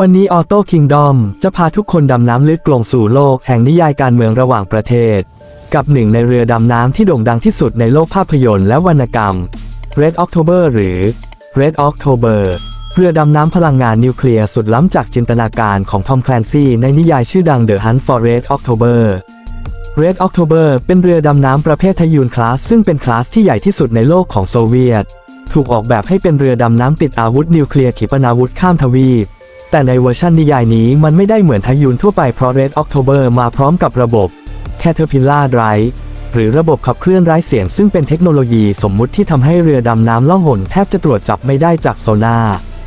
วันนี้ออโต้คิงดอมจะพาทุกคนดำน้ำลึกลงสู่โลกแห่งนิยายการเมืองระหว่างประเทศ กับหนึ่งในเรือดำน้ำที่โด่งดังที่สุดในโลกภาพยนตร์และวรรณกรรม Red October หรือ Red October เรือดำน้ำพลังงานนิวเคลียร์สุดล้ำจากจินตนาการของทอมแคลนซีในนิยายชื่อดัง The Hunt for Red October Red October เป็นเรือดำน้ำประเภททยูนคลาสซึ่งเป็นคลาสที่ใหญ่ที่สุดในโลกของโซเวียต ถูกออกแบบให้เป็นเรือดำน้ำติดอาวุธนิวเคลียร์ขีปนาวุธข้ามทวีป แต่ในเวอร์ชันนิยายนี้มันไม่ได้เหมือนทายูนทั่วไปเพราะ Red October มาพร้อมกับระบบ Caterpillar Drive หรือระบบขับเคลื่อนไร้เสียงซึ่งเป็นเทคโนโลยีสมมุติที่ทำให้เรือดำน้ำล่องหนแทบจะตรวจจับไม่ได้จากโซนา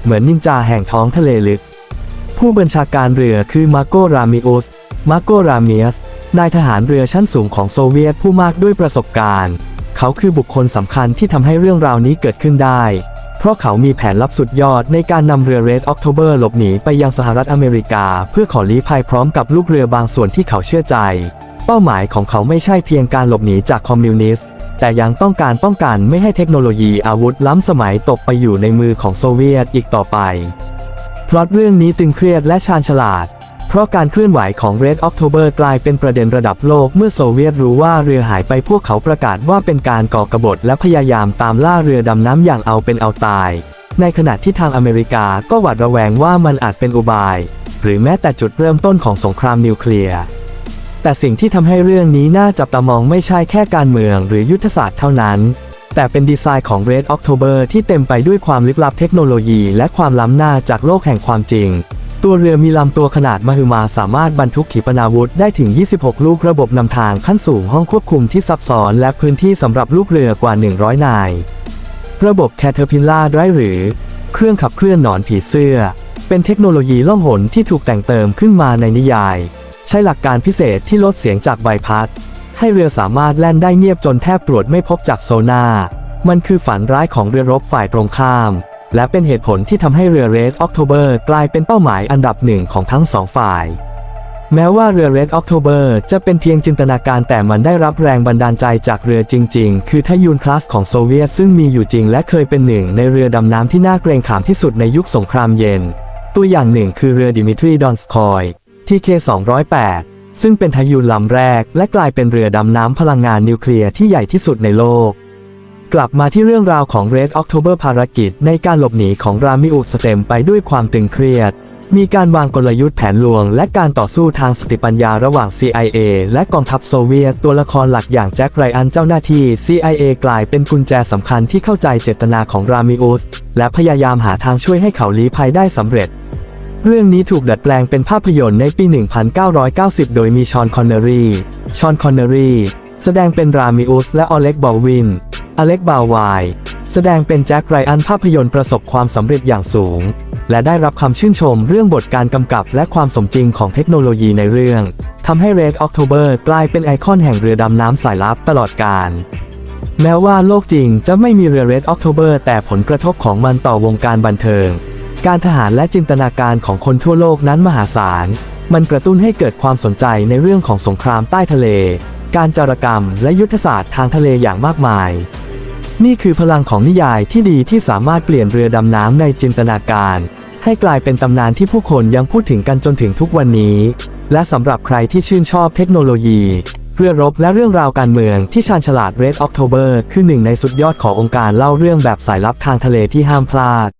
เหมือนนินจาแห่งท้องทะเลลึก ผู้บัญชาการเรือคือมาโกรามิอุสมาโกราเมียสนายทหารเรือชั้นสูงของโซเวียตผู้มากด้วยประสบการณ์ เขาคือบุคคลสำคัญที่ทำให้เรื่องราวนี้เกิดขึ้นได้ เพราะเขามีแผนลับสุดยอดในการนำเรือ Red October หลบหนีไปยังสหรัฐอเมริกา เพื่อขอลี้ภัยพร้อมกับลูกเรือบางส่วนที่เขาเชื่อใจ เป้าหมายของเขาไม่ใช่เพียงการหลบหนีจากคอมมิวนิสต์แต่ยังต้องการป้องกันไม่ให้เทคโนโลยีอาวุธล้ำสมัยตกไปอยู่ในมือของโซเวียตอีกต่อไปพล็อตเรื่องนี้ตึงเครียดและชาญฉลาด เพราะการเคลื่อนไหวของ Red October กลายเป็นประเด็นระดับโลกเมื่อโซเวียตรู้ว่าเรือหายไปพวกเขาประกาศว่าเป็นการก่อกบฏและพยายามตามล่าเรือดำน้ำอย่างเอาเป็นเอาตาย ในขณะที่ทางอเมริกาก็หวาดระแวงว่ามันอาจเป็นอุบาย หรือแม้แต่จุดเริ่มต้นของสงครามนิวเคลียร์แต่สิ่งที่ทำให้เรื่องนี้น่าจับตามองไม่ใช่แค่การเมืองหรือยุทธศาสตร์เท่านั้น แต่เป็นดีไซน์ของ Red October ที่เต็มไปด้วยความลึกลับเทคโนโลยี และความล้ำหน้าจากโลกแห่งความจริง ตัวเรือมีลำตัวขนาดมหึมาสามารถบรรทุกขีปนาวุธได้ถึง 26 ลูกระบบนำทางขั้นสูงห้องควบคุมที่ซับซ้อนและพื้นที่สำหรับลูกเรือกว่า 100 นาย ระบบ Caterpillar Drive หรือ เครื่องขับเคลื่อนหนอนผีเสื้อ เป็นเทคโนโลยีล่องหนที่ถูกแต่งเติมขึ้นมาในนิยาย ใช้หลักการพิเศษที่ลดเสียงจากใบพัด ให้เรือสามารถแล่นได้เงียบจนแทบตรวจไม่พบจากโซนามันคือฝันร้ายของเรือรบฝ่ายตรงข้าม และเป็นเหตุผลที่ทำให้เรือ Red October กลายเป็นเป้าหมายอันดับหนึ่งของทั้งสองฝ่าย แม้ว่าเรือ Red October จะเป็นเพียงจินตนาการแต่มันได้รับแรงบันดาลใจจากเรือจริง ๆ คือทยูนคลาสของโซเวียตซึ่งมีอยู่จริงและเคยเป็นหนึ่งในเรือดำน้ำที่น่าเกรงขามที่สุดในยุคสงครามเย็น ตัวอย่างหนึ่งคือเรือดิมิทรีดอนสคอยที่ K208 ซึ่งเป็นทยูนลำแรก และกลายเป็นเรือดำน้ำพลังงานนิวเคลียร์ที่ใหญ่ที่สุดในโลก กลับมาที่เรื่องราวของ Red October ภารกิจในการหลบหนีของรามิอุสเต็มไปด้วยความตึงเครียด มีการวางกลยุทธ์แผนลวง และการต่อสู้ทางสติปัญญาระหว่าง CIA และกองทัพโซเวียต ตัวละครหลักอย่างแจ็คไรอันเจ้าหน้าที่ CIA กลายเป็นกุญแจสำคัญที่เข้าใจเจตนาของรามิอุสและพยายามหาทางช่วยให้เขาลี้ภัยได้สำเร็จเรื่องนี้ถูกดัดแปลงเป็นภาพยนตร์ในปี 1990 โดยมีชอนคอนเนอรีชอนคอนเนอรีแสดงเป็นรามิอุสและอเล็กบอลวิน อเล็กบาววาย แสดงเป็นแจ็คไรอันภาพยนตร์ประสบความสำเร็จอย่างสูง และได้รับคำชื่นชมเรื่องบทการกำกับและความสมจริงของเทคโนโลยีในเรื่องทำให้ Red October กลายเป็นไอคอนแห่งเรือดำน้ำสายลับตลอดกาลแม้ว่าโลกจริงจะไม่มีเรือ Red October แต่ผลกระทบของมันต่อวงการบันเทิง การทหารและจินตนาการของคนทั่วโลกนั้นมหาศาล มันกระตุ้นให้เกิดความสนใจในเรื่องของสงครามใต้ทะเล การจารกรรม และยุทธศาสตร์ทางทะเลอย่างมากมาย นี่คือพลังของนิยายที่ดีที่สามารถเปลี่ยนเรือดำน้ำในจินตนาการ ให้กลายเป็นตำนานที่ผู้คนยังพูดถึงกันจนถึงทุกวันนี้ และสำหรับใครที่ชื่นชอบเทคโนโลยี เรือรบและเรื่องราวการเมืองที่ชาญฉลาด Red October คือหนึ่งในสุดยอดขององค์การเล่าเรื่องแบบสายลับทางทะเลที่ห้ามพลาด